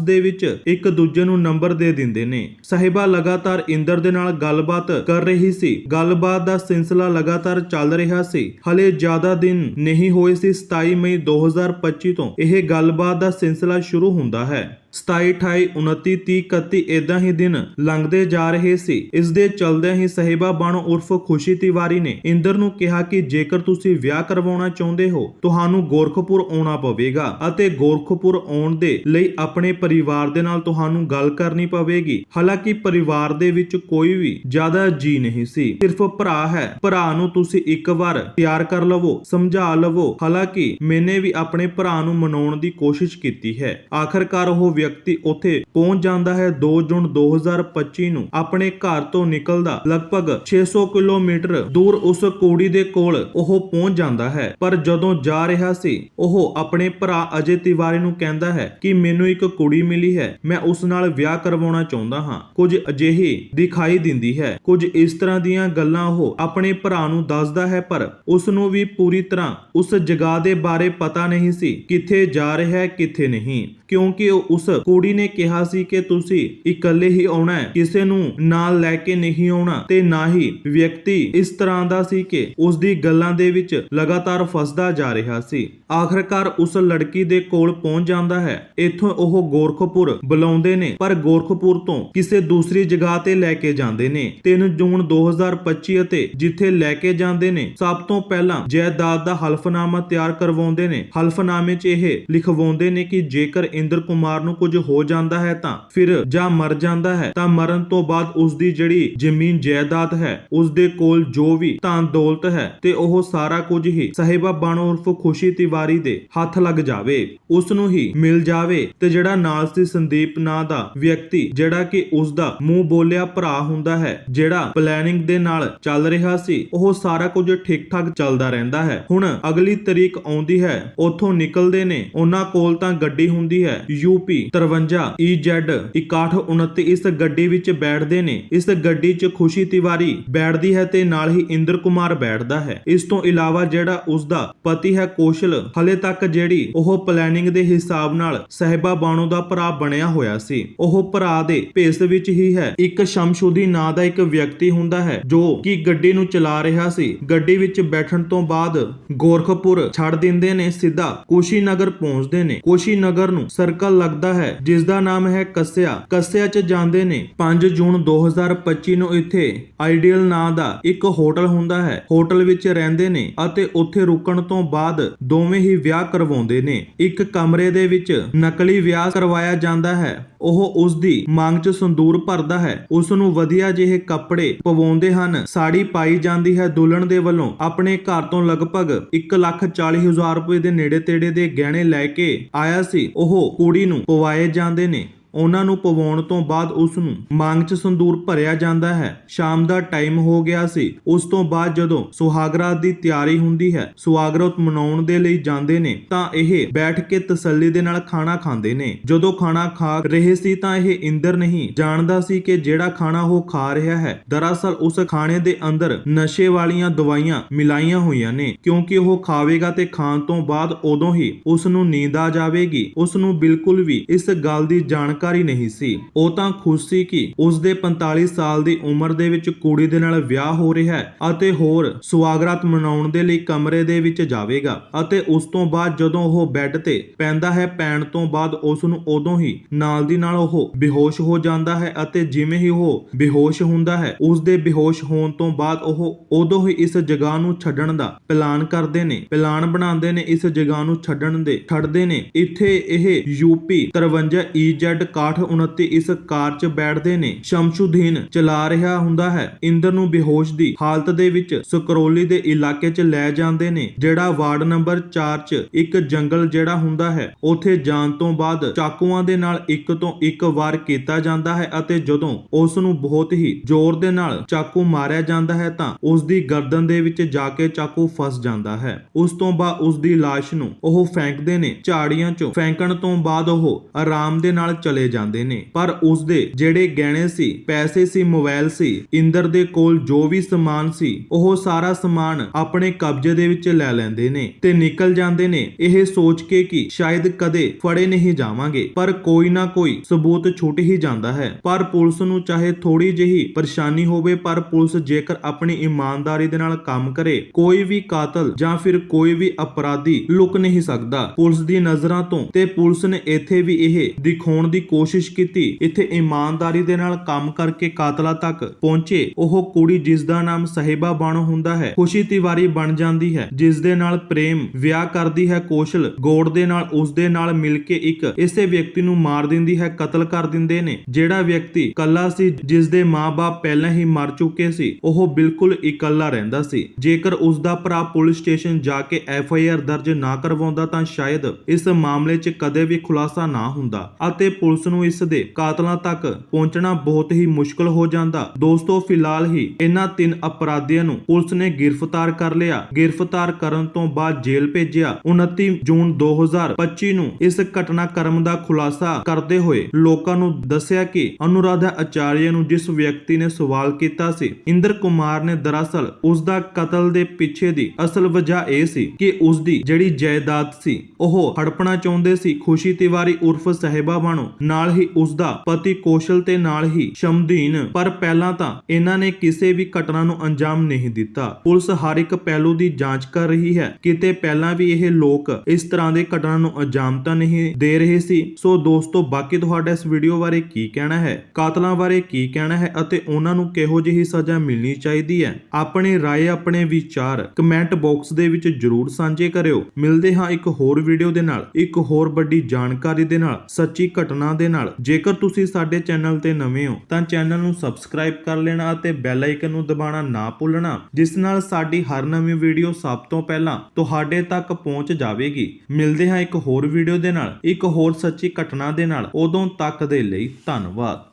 ਦੇ ਵਿੱਚ ਇੱਕ ਦੂਜੇ ਨੂੰ ਨੰਬਰ ਦੇ ਦਿੰਦੇ ਨੇ। ਸਾਹਿਬਾ ਲਗਾਤਾਰ ਇੰਦਰ ਦੇ ਨਾਲ ਗੱਲਬਾਤ ਕਰ ਰਹੀ ਸੀ। ਗੱਲਬਾਤ ਦਾ ਸਿਲਸਿਲਾ ਲਗਾਤਾਰ ਚੱਲ ਰਿਹਾ ਸੀ। ਹਲੇ ਜ਼ਿਆਦਾ ਦਿਨ ਨਹੀਂ ਹੋਏ ਸੀ 27 ਮਈ 2025 ਤੋਂ। ਇਹ ਗੱਲਬਾਤ ਦਾ ਸਿਲਸਿਲਾ ਸ਼ੁਰੂ ਹੁੰਦਾ ਹੈ। 27 28 29 30 31 ਇਦਾਂ ਹੀ ਦਿਨ ਲੰਘਦੇ ਜਾ ਰਹੇ ਸੀ। ਇਸ ਦੇ ਚਲਦਿਆਂ ਹੀ ਸਹਿਬਾ ਬਾਣੋ ਉਰਫ ਖੁਸ਼ੀ ਤਿਵਾਰੀ ਨੇ ਇੰਦਰ ਨੂੰ ਕਿਹਾ ਕਿ ਜੇਕਰ ਤੁਸੀਂ ਵਿਆਹ ਕਰਵਾਉਣਾ ਚਾਹੁੰਦੇ ਹੋ, ਤੁਹਾਨੂੰ ਗੋਰਖਪੁਰ ਆਉਣਾ ਪਵੇਗਾ ਅਤੇ ਗੋਰਖਪੁਰ ਆਉਣ ਦੇ ਲਈ ਆਪਣੇ ਪਰਿਵਾਰ ਦੇ ਨਾਲ ਤੁਹਾਨੂੰ ਗੱਲ ਕਰਨੀ ਪਵੇਗੀ। ਹਾਲਾਂਕਿ ਪਰਿਵਾਰ ਦੇ ਵਿੱਚ ਕੋਈ ਵੀ ਜ਼ਿਆਦਾ ਜੀ ਨਹੀਂ ਸੀ। ਸਿਰਫ ਭਰਾ ਹੈ। ਭਰਾ ਨੂੰ ਤੁਸੀਂ ਇੱਕ ਵਾਰ ਪਿਆਰ ਕਰ ਲਵੋ, ਸਮਝਾ ਲਵੋ। ਹਾਲਾਂਕਿ ਮੈਨੇ ਵੀ ਆਪਣੇ ਭਰਾ ਨੂੰ ਮਨਾਉਣ ਦੀ ਕੋਸ਼ਿਸ਼ ਕੀਤੀ ਹੈ। ਆਖਰਕਾਰ ਉਹ ਵਿਅਕਤੀ ਉੱਥੇ ਪਹੁੰਚ ਜਾਂਦਾ ਹੈ। 2 ਜੂਨ 2025 ਨੂੰ ਆਪਣੇ ਘਰ ਤੋਂ ਨਿਕਲਦਾ ਲਗਭਗ 600 ਕਿਲੋਮੀਟਰ ਦੂਰ ਉਸ ਕੁੜੀ ਦੇ ਕੋਲ ਉਹ ਪਹੁੰਚ ਜਾਂਦਾ ਹੈ। ਪਰ ਜਦੋਂ ਜਾ ਰਿਹਾ ਸੀ, ਉਹ ਆਪਣੇ ਭਰਾ ਅਜੇ ਤਿਵਾਰੀ ਨੂੰ ਕਹਿੰਦਾ ਹੈ ਕਿ ਮੈਨੂੰ ਇੱਕ ਕੁੜੀ ਮਿਲੀ ਹੈ। ਮੈਂ ਉਸ ਨਾਲ ਵਿਆਹ ਕਰਵਾਉਣਾ ਚਾਹੁੰਦਾ ਹਾਂ। ਕੁਝ ਅਜਿਹੀ ਦਿਖਾਈ ਦਿੰਦੀ ਹੈ। ਕੁਝ ਇਸ ਤਰ੍ਹਾਂ ਦੀਆਂ ਗੱਲਾਂ ਉਹ ਆਪਣੇ ਭਰਾ ਨੂੰ ਦੱਸਦਾ ਹੈ, ਪਰ ਉਸ ਨੂੰ ਵੀ ਪੂਰੀ ਤਰ੍ਹਾਂ ਉਸ ਜਗ੍ਹਾ ਦੇ ਬਾਰੇ ਪਤਾ ਨਹੀਂ ਸੀ ਕਿੱਥੇ ਜਾ ਰਿਹਾ ਹੈ, ਕਿੱਥੇ ਨਹੀਂ। ਕਿਉਂਕਿ ਉਹ ਉਸ ਕੁੜੀ ਨੇ ਕਿਹਾ ਸੀ ਕਿ ਤੁਸੀਂ ਇਕੱਲੇ ਹੀ ਆਉਣਾ ਹੈ, ਕਿਸੇ ਨੂੰ ਨਾਲ ਲੈ ਕੇ ਨਹੀਂ ਆਉਣਾ ਤੇ ਨਾ ਹੀ ਵਿਅਕਤੀ ਇਸ ਤਰ੍ਹਾਂ ਦਾ ਸੀ ਕਿ ਉਸ ਦੀ ਗੱਲਾਂ ਦੇ ਵਿੱਚ ਲਗਾਤਾਰ ਫਸਦਾ ਜਾ ਰਿਹਾ ਸੀ। ਆਖਰਕਾਰ ਉਸ ਲੜਕੀ ਦੇ ਕੋਲ ਪਹੁੰਚ ਜਾਂਦਾ ਹੈ। ਇੱਥੋਂ ਉਹ ਗੋਰਖਪੁਰ ਬੁਲਾਉਂਦੇ ਨੇ, ਪਰ ਗੋਰਖਪੁਰ ਤੋਂ ਕਿਸੇ ਦੂਸਰੀ ਜਗ੍ਹਾ ਤੇ ਲੈ ਕੇ ਜਾਂਦੇ ਨੇ। 3 ਜੂਨ 2025 ਅਤੇ ਜਿੱਥੇ ਲੈ ਕੇ ਜਾਂਦੇ ਨੇ, ਸਭ ਤੋਂ ਪਹਿਲਾਂ ਜਾਇਦਾਦ ਦਾ ਹਲਫਨਾਮਾ ਤਿਆਰ ਕਰਵਾਉਂਦੇ ਨੇ। ਹਲਫਨਾਮੇ 'ਚ ਇਹ ਲਿਖਵਾਉਂਦੇ ਨੇ ਕਿ ਜੇਕਰ ਇੰਦਰ ਕੁਮਾਰ ਨੂੰ ਕੁਝ ਹੋ ਜਾਂਦਾ ਹੈ ਤਾਂ ਫਿਰ ਜਾਂ ਮਰ ਜਾਂਦਾ ਹੈ ਤਾਂ ਮਰਨ ਤੋਂ ਬਾਅਦ ਉਸ ਦੀ ਜਿਹੜੀ ਜ਼ਮੀਨ ਜਾਇਦਾਦ ਹੈ ਉਸ ਦੇ ਕੋਲ ਜੋ ਵੀ ਧਨ ਦੌਲਤ ਹੈ ਤੇ ਉਹ ਸਾਰਾ ਕੁਝ ਹੀ ਸਾਹਿਬਾ ਬਾਣੋ ਉਰਫ ਖੁਸ਼ੀ ਤਿਵਾਰੀ ਦੇ ਹੱਥ ਲੱਗ ਜਾਵੇ ਉਸ ਨੂੰ ਹੀ ਮਿਲ ਜਾਵੇ ਤੇ ਜਿਹੜਾ ਨਾਲ ਸੀ ਸੰਦੀਪ ਨਾਂ ਦਾ ਵਿਅਕਤੀ ਜਿਹੜਾ ਕਿ ਉਸ ਦਾ ਮੂੰਹ ਬੋਲਿਆ ਭਰਾ ਹੁੰਦਾ ਹੈ, ਜਿਹੜਾ ਪਲੈਨਿੰਗ ਦੇ ਨਾਲ ਚੱਲ ਰਿਹਾ ਸੀ, ਉਹ ਸਾਰਾ ਕੁਝ ਠੀਕ ਠਾਕ ਚੱਲਦਾ ਰਹਿੰਦਾ ਹੈ। ਹੁਣ ਅਗਲੀ ਤਰੀਕ ਆਉਂਦੀ ਹੈ, ਉੱਥੋਂ ਨਿਕਲਦੇ ਨੇ, ਉਹਨਾਂ ਕੋਲ ਤਾਂ ਗੱਡੀ ਹੁੰਦੀ ਹੈ ਯੂਪੀ 53 EZ 6129 ਇਸ ਗੱਡੀ ਵਿੱਚ ਬੈਠਦੇ ਨੇ। ਇਸ ਗੱਡੀ 'ਚ ਖੁਸ਼ੀ ਤਿਵਾਰੀ ਬੈਠਦੀ ਹੈ ਤੇ ਨਾਲ ਹੀ ਇੰਦਰ ਕੁਮਾਰ ਬੈਠਦਾ ਹੈ। ਇਸ ਤੋਂ ਇਲਾਵਾ ਜਿਹੜਾ ਉਸ ਦਾ ਪਤੀ ਹੈ ਕੌਸ਼ਲ, ਹਲੇ ਤੱਕ ਜਿਹੜੀ ਉਹ ਪਲੈਨਿੰਗ ਦੇ ਹਿਸਾਬ ਨਾਲ ਸਹਿਬਾ ਬਾਣੋ ਦਾ ਭਰਾ ਬਣਿਆ ਹੋਇਆ ਸੀ। ਉਹ ਭਰਾ ਦੇ ਭੇਸ ਵਿੱਚ ਹੀ ਹੈ। ਇੱਕ ਸ਼ਮਸ਼ੂਦੀ ਨਾਂ ਦਾ ਇੱਕ ਵਿਅਕਤੀ ਹੁੰਦਾ ਹੈ ਜੋ ਕਿ ਗੱਡੀ ਨੂੰ ਚਲਾ ਰਿਹਾ ਸੀ। ਗੱਡੀ ਵਿੱਚ ਬੈਠਣ ਤੋਂ ਬਾਅਦ ਗੋਰਖਪੁਰ ਛੱਡ ਦਿੰਦੇ ਨੇ, ਸਿੱਧਾ ਕੋਸ਼ੀਨਗਰ ਪਹੁੰਚਦੇ ਨੇ। ਕੋਸ਼ੀ ਨਗਰ ਨੂੰ ਸਰਕਲ ਲੱਗਦਾ ਹੈ ਜਿਸ ਦਾ ਨਾਮ ਹੈ ਕੱਸਿਆ। ਕੱਸਿਆ 'ਚ ਜਾਂਦੇ ਨੇ 5 ਜੂਨ 2025 ਨੂੰ ਇੱਥੇ। ਆਈਡੀਅਲ ਨਾਂ ਦਾ ਇੱਕ ਹੋਟਲ ਹੁੰਦਾ ਹੈ। ਹੋਟਲ ਵਿੱਚ ਰਹਿੰਦੇ ਨੇ ਅਤੇ ਉੱਥੇ ਰੁਕਣ ਤੋਂ ਬਾਅਦ ਦੋਵੇਂ ਹੀ ਵਿਆਹ ਕਰਵਾਉਂਦੇ ਨੇ। ਇੱਕ ਕਮਰੇ ਦੇ ਵਿੱਚ ਨਕਲੀ ਵਿਆਹ ਕਰਵਾਇਆ ਜਾਂਦਾ ਹੈ। ਉਹ ਉਸ ਦੀ ਮੰਗ 'ਚ ਸੰਦੂਰ ਭਰਦਾ ਹੈ। ਉਸ ਨੂੰ ਵਧੀਆ ਜਿਹੇ ਕੱਪੜੇ ਪਵਾਉਂਦੇ ਹਨ। ਸਾੜੀ ਪਾਈ ਜਾਂਦੀ ਹੈ ਦੁਲਹਨ ਦੇ ਵੱਲੋਂ। ਆਪਣੇ ਘਰ ਤੋਂ ਲਗਭਗ 140000 ਰੁਪਏ ਦੇ ਨੇੜੇ ਤੇੜੇ ਦੇ ਗਹਿਣੇ ਲੈ ਕੇ ਆਇਆ ਸੀ। ਉਹ ਕੁੜੀ ਨੂੰ ਪਵਾਏ ਜਾਂਦੇ ਨੇ। ਉਹਨਾਂ ਨੂੰ ਪਵਾਉਣ ਤੋਂ ਬਾਅਦ ਉਸ ਨੂੰ ਮੰਗ 'ਚ ਸੰਦੂਰ ਭਰਿਆ ਜਾਂਦਾ ਹੈ। ਸ਼ਾਮ ਦਾ ਟਾਈਮ ਹੋ ਗਿਆ ਸੀ। ਉਸ ਤੋਂ ਬਾਅਦ ਜਦੋਂ ਸੁਹਾਗਰਾਤ ਦੀ ਤਿਆਰੀ ਹੁੰਦੀ ਹੈ, ਸੁਹਾਗਰਾਤ ਮਨਾਉਣ ਦੇ ਲਈ ਜਾਂਦੇ ਨੇ, ਤਾਂ ਇਹ ਬੈਠ ਕੇ ਤਸੱਲੀ ਦੇ ਨਾਲ ਖਾਣਾ ਖਾਂਦੇ ਨੇ। ਜਦੋਂ ਖਾਣਾ ਖਾ ਰਹੇ ਸੀ ਤਾਂ ਇਹ ਇੰਦਰ ਨਹੀਂ ਜਾਣਦਾ ਸੀ ਕਿ ਜਿਹੜਾ ਖਾਣਾ ਉਹ ਖਾ ਰਿਹਾ ਹੈ। ਦਰਅਸਲ ਉਸ ਖਾਣੇ ਦੇ ਅੰਦਰ ਨਸ਼ੇ ਵਾਲੀਆਂ ਦਵਾਈਆਂ ਮਿਲਾਈਆਂ ਹੋਈਆਂ ਨੇ, ਕਿਉਂਕਿ ਉਹ ਖਾਵੇਗਾ ਤੇ ਖਾਣ ਤੋਂ ਬਾਅਦ ਉਦੋਂ ਹੀ ਉਸ ਨੂੰ ਨੀਂਦ ਆ ਜਾਵੇਗੀ। ਉਸ ਨੂੰ ਬਿਲਕੁਲ ਵੀ ਇਸ ਗੱਲ ਦੀ ਜਾਣਕਾਰੀ ਨਹੀਂ ਸੀ। ਉਹ ਤਾਂ ਖੁਸ਼ ਸੀ ਕਿ ਉਸ ਦੇ 45 ਸਾਲ ਦੀ ਉਮਰ ਦੇ ਵਿੱਚ ਕੁੜੀ ਦੇ ਨਾਲ ਵਿਆਹ ਹੋ ਰਿਹਾ ਹੈ ਅਤੇ ਹੋਰ ਸੁਆਗਰਾਤ ਮਨਾਉਣ ਦੇ ਲਈ ਕਮਰੇ ਦੇ ਵਿੱਚ ਜਾਵੇਗਾ ਅਤੇ ਉਸ ਤੋਂ ਬਾਅਦ ਜਦੋਂ ਉਹ ਬੈੱਡ ਤੇ ਪੈਂਦਾ ਹੈ, ਪੈਣ ਤੋਂ ਬਾਅਦ ਉਸ ਨੂੰ ਉਦੋਂ ਹੀ ਨਾਲ ਦੀ ਨਾਲ ਉਹ ਬੇਹੋਸ਼ ਹੋ ਜਾਂਦਾ ਹੈ ਅਤੇ ਜਿਵੇਂ ਹੀ ਉਹ ਬੇਹੋਸ਼ ਹੁੰਦਾ ਹੈ ਉਸ ਦੇ ਬੇਹੋਸ਼ ਹੋਣ ਤੋਂ ਬਾਅਦ ਉਹ ਉਦੋਂ ਹੀ ਇਸ ਜਗ੍ਹਾ ਨੂੰ ਛੱਡਣ ਦਾ ਪਲਾਨ ਕਰਦੇ ਨੇ। ਪਲਾਨ ਬਣਾਉਂਦੇ ਨੇ, ਇਸ ਜਗ੍ਹਾ ਨੂੰ ਛੱਡਣ ਦੇ, ਛੱਡਦੇ ਨੇ। ਇੱਥੇ ਇਹ ਯੂਪੀ 53 EZ 6129 ਇਸ ਕਾਰ 'ਚ ਬੈਠਦੇ ਨੇ। ਸ਼ਮਸ਼ੂਦੀਨ ਚਲਾ ਰਿਹਾ ਹੁੰਦਾ ਹੈ। ਇੰਦਰ ਨੂੰ ਬੇਹੋਸ਼ ਦੀ ਹਾਲਤ ਦੇ ਵਿੱਚ ਸਕਰੋਲੀ ਦੇ ਇਲਾਕੇ 'ਚ ਲੈ ਜਾਂਦੇ ਨੇ, ਜਿਹੜਾ ਵਾਰਡ ਨੰਬਰ 4 'ਚ ਇੱਕ ਜੰਗਲ ਜਿਹੜਾ ਹੁੰਦਾ ਹੈ, ਉੱਥੇ ਜਾਣ ਤੋਂ ਬਾਅਦ ਚਾਕੂਆਂ ਦੇ ਨਾਲ ਇੱਕ ਤੋਂ ਇੱਕ ਵਾਰ ਕੀਤਾ ਜਾਂਦਾ ਹੈ ਅਤੇ ਜਦੋਂ ਉਸ ਨੂੰ ਬਹੁਤ ਹੀ ਜ਼ੋਰ ਦੇ ਨਾਲ ਚਾਕੂ ਮਾਰਿਆ ਜਾਂਦਾ ਹੈ ਤਾਂ ਉਸ ਦੀ ਗਰਦਨ ਦੇ ਵਿੱਚ ਜਾ ਕੇ ਚਾਕੂ ਫਸ ਜਾਂਦਾ ਹੈ। ਉਸ ਤੋਂ ਬਾਅਦ ਉਸ ਦੀ ਲਾਸ਼ ਨੂੰ ਉਹ ਫੈਂਕਦੇ ਨੇ। ਝਾੜੀਆਂ 'ਚੋਂ ਫੈਂਕਣ ਤੋਂ ਬਾਅਦ ਉਹ ਆਰਾਮ ਦੇ ਨਾਲ ਚਲੇ ਜਾਂਦੇ ਨੇ। ਪਰ ਉਸ ਦੇ ਜਿਹੜੇ ਗਹਿਣੇ ਸੀ, ਪੈਸੇ ਸੀ ਮੋਬਾਈਲ ਸੀ, ਇੰਦਰ ਦੇ ਕੋਲ ਜੋ ਵੀ ਸਮਾਨ ਸੀ, ਉਹ ਸਾਰਾ ਸਮਾਨ ਆਪਣੇ ਕਬਜ਼ੇ ਦੇ ਵਿੱਚ ਲੈ ਲੈਂਦੇ ਨੇ ਤੇ ਨਿਕਲ ਜਾਂਦੇ ਨੇ। ਇਹ ਸੋਚ ਕੇ ਕਿ ਸ਼ਾਇਦ ਕਦੇ ਫੜੇ ਨਹੀਂ ਜਾਵਾਂਗੇ, ਪਰ ਕੋਈ ਨਾ ਕੋਈ ਸਬੂਤ ਛੁੱਟ ਹੀ ਜਾਂਦਾ ਹੈ। ਪਰ ਪੁਲਿਸ ਨੂੰ ਚਾਹੇ ਥੋੜੀ ਜਿਹੀ ਪਰੇਸ਼ਾਨੀ ਹੋਵੇ, ਪਰ ਪੁਲਿਸ ਜੇਕਰ ਆਪਣੀ ਇਮਾਨਦਾਰੀ ਦੇ ਨਾਲ ਕੰਮ ਕਰੇ, ਕੋਈ ਵੀ ਕਾਤਲ ਜਾਂ ਫਿਰ ਕੋਈ ਵੀ ਅਪਰਾਧੀ ਲੁਕ ਨਹੀਂ ਸਕਦਾ। ਪੁਲਿਸ ਦੀ ਨਜ਼ਰਾਂ ਤੋਂ ਤੇ ਪੁਲਿਸ ਨੇ ਇੱਥੇ ਵੀ ਇਹ ਦਿਖਾਉਣ ਦੀ ਕੋਸ਼ਿਸ਼ ਕੀਤੀ। ਇੱਥੇ ਇਮਾਨਦਾਰੀ ਦੇ ਨਾਲ ਕੰਮ ਕਰਕੇ ਕਾਤਲਾ ਤੱਕ ਪਹੁੰਚੇ। ਉਹ ਕੁੜੀ ਜਿਸ ਦਾ ਨਾਮ ਸਾਹਿਬਾ ਬਾਣੋ ਹੁੰਦਾ ਹੈ, ਖੁਸ਼ੀ ਤਿਵਾਰੀ ਬਣ ਜਾਂਦੀ ਹੈ। ਜਿਸ ਦੇ ਨਾਲ ਪ੍ਰੇਮ, ਵਿਆਹ ਕਰਦੀ ਹੈ ਕੋਸ਼ਲ, ਗੋੜ ਦੇ ਨਾਲ ਉਸ ਦੇ ਨਾਲ ਮਿਲ ਕੇ ਇੱਕ ਇਸੇ ਵਿਅਕਤੀ ਨੂੰ ਮਾਰ ਦਿੰਦੀ ਹੈ, ਕਤਲ ਕਰ ਦਿੰਦੇ ਨੇ। ਜਿਹੜਾ ਵਿਅਕਤੀ ਕੱਲਾ ਸੀ, ਜਿਸ ਦੇ ਮਾਪੇ ਪਹਿਲਾਂ ਹੀ ਮਰ ਚੁੱਕੇ ਸੀ, ਉਹ ਬਿਲਕੁਲ ਇਕੱਲਾ ਰਹਿੰਦਾ ਸੀ। ਜੇਕਰ ਉਸ ਦਾ ਭਰਾ ਪੁਲਿਸ ਸਟੇਸ਼ਨ ਜਾ ਕੇ ਐਫ ਆਈ ਆਰ ਦਰਜ ਨਾ ਕਰਵਾਉਂਦਾ ਤਾਂ ਸ਼ਾਇਦ ਇਸ ਮਾਮਲੇ 'ਚ ਕਦੇ ਵੀ ਖੁਲਾਸਾ ਨਾ ਹੁੰਦਾ। ਅਤੇ ਪੁਲਿਸ ਨੂੰ ਇਸ ਦੇ ਕਾਤਲਾਂ ਤੱਕ ਪਹੁੰਚਣਾ ਬਹੁਤ ਹੀ ਮੁਸ਼ਕਲ ਹੋ ਜਾਂਦਾ। ਦੋਸਤੋ, ਫਿਲਹਾਲ ਹੀ ਇਹਨਾਂ ਤਿੰਨ ਅਪਰਾਧੀਆਂ ਨੂੰ ਪੁਲਿਸ ਨੇ ਗ੍ਰਿਫਤਾਰ ਕਰ ਲਿਆ। ਗ੍ਰਿਫਤਾਰ ਕਰਨ ਤੋਂ ਬਾਅਦ ਜੇਲ੍ਹ ਭੇਜਿਆ। 29 ਜੂਨ 2025 ਨੂੰ ਇਸ ਘਟਨਾਕ੍ਰਮ ਦਾ ਖੁਲਾਸਾ ਕਰਦੇ ਹੋਏ ਲੋਕਾਂ ਨੂੰ ਦੱਸਿਆ ਕਿ ਅਨੁਰਾਧਾ ਆਚਾਰੀਆ ਨੂੰ ਜਿਸ ਵਿਅਕਤੀ ਨੇ ਸਵਾਲ ਕੀਤਾ ਸੀ, ਇੰਦਰ ਕੁਮਾਰ ਨੇ ਦਰਅਸਲ ਉਸ ਦਾ ਕਤਲ ਦੇ ਪਿੱਛੇ ਦੀ ਅਸਲ ਵਜ੍ਹਾ ਇਹ ਸੀ ਕਿ ਉਸ ਦੀ ਜਿਹੜੀ ਜਾਇਦਾਦ ਸੀ, ਉਹ ਹੜਪਣਾ ਚਾਹੁੰਦੇ ਸੀ। ਖੁਸ਼ੀ ਤਿਵਾਰੀ ਉਰਫ ਸਹਿਬਾ ਬਾਣੋ ਨਾਲ ਹੀ ਉਸ ਦਾ ਪਤੀ ਕੌਸ਼ਲ ਤੇ ਨਾਲ ਹੀ ਸ਼ਮਦੀਨ ਪਰ ਪਹਿਲਾਂ ਤਾਂ ਇਹਨਾਂ ਨੇ ਕਿਸੇ ਵੀ ਘਟਨਾ ਨੂੰ ਅੰਜਾਮ ਨਹੀਂ ਦਿੱਤਾ ਪੁਲਿਸ ਹਰ ਇੱਕ ਪਹਿਲੂ ਦੀ ਜਾਂਚ ਕਰ ਰਹੀ ਹੈ ਕਿਤੇ ਪਹਿਲਾਂ ਵੀ ਇਹ ਲੋਕ ਇਸ ਤਰ੍ਹਾਂ ਦੇ ਘਟਨਾ ਨੂੰ ਅੰਜਾਮ ਤਾਂ ਨਹੀਂ ਦੇ ਰਹੇ ਸੀ ਸੋ ਦੋਸਤੋ ਬਾਕੀ ਤੁਹਾਡਾ ਇਸ ਵੀਡੀਓ ਬਾਰੇ ਕੀ ਕਹਿਣਾ ਹੈ ਕਾਤਲਾਂ ਬਾਰੇ ਕੀ ਕਹਿਣਾ ਹੈ ਅਤੇ ਉਹਨਾਂ ਨੂੰ ਕਿਹੋ ਜਿਹੀ ਸਜ਼ਾ ਮਿਲਣੀ ਚਾਹੀਦੀ ਹੈ ਆਪਣੀ رائے ਆਪਣੇ ਵਿਚਾਰ ਕਮੈਂਟ ਬਾਕਸ ਦੇ ਵਿੱਚ ਜਰੂਰ ਸਾਂਝੇ ਕਰਿਓ ਮਿਲਦੇ ਹਾਂ ਇੱਕ ਹੋਰ ਵੀਡੀਓ ਦੇ ਨਾਲ ਇੱਕ ਹੋਰ ਵੱਡੀ ਜਾਣਕਾਰੀ ਦੇ ਨਾਲ ਸੱਚੀ ਘਟਨਾ ਦੇ ਨਾਲ। ਜੇਕਰ ਤੁਸੀਂ ਸਾਡੇ ਚੈਨਲ ਤੇ ਨਵੇਂ ਹੋ, ਤਾਂ ਚੈਨਲ ਨੂੰ ਸਬਸਕ੍ਰਾਈਬ ਕਰ ਲੈਣਾ ਅਤੇ ਬੈਲ ਆਈਕਨ ਨੂੰ ਦਬਾਉਣਾ ਨਾ ਭੁੱਲਣਾ, ਜਿਸ ਨਾਲ ਸਾਡੀ ਹਰ ਨਵੀਂ ਵੀਡੀਓ ਸਭ ਤੋਂ ਪਹਿਲਾਂ ਤੁਹਾਡੇ ਤੱਕ ਪਹੁੰਚ ਜਾਵੇਗੀ। ਮਿਲਦੇ ਹਾਂ ਇੱਕ ਹੋਰ ਵੀਡੀਓ ਦੇ ਨਾਲ। ਇੱਕ ਹੋਰ ਸੱਚੀ ਘਟਨਾ ਦੇ ਨਾਲ। ਉਦੋਂ ਤੱਕ ਦੇ ਲਈ ਧੰਨਵਾਦ।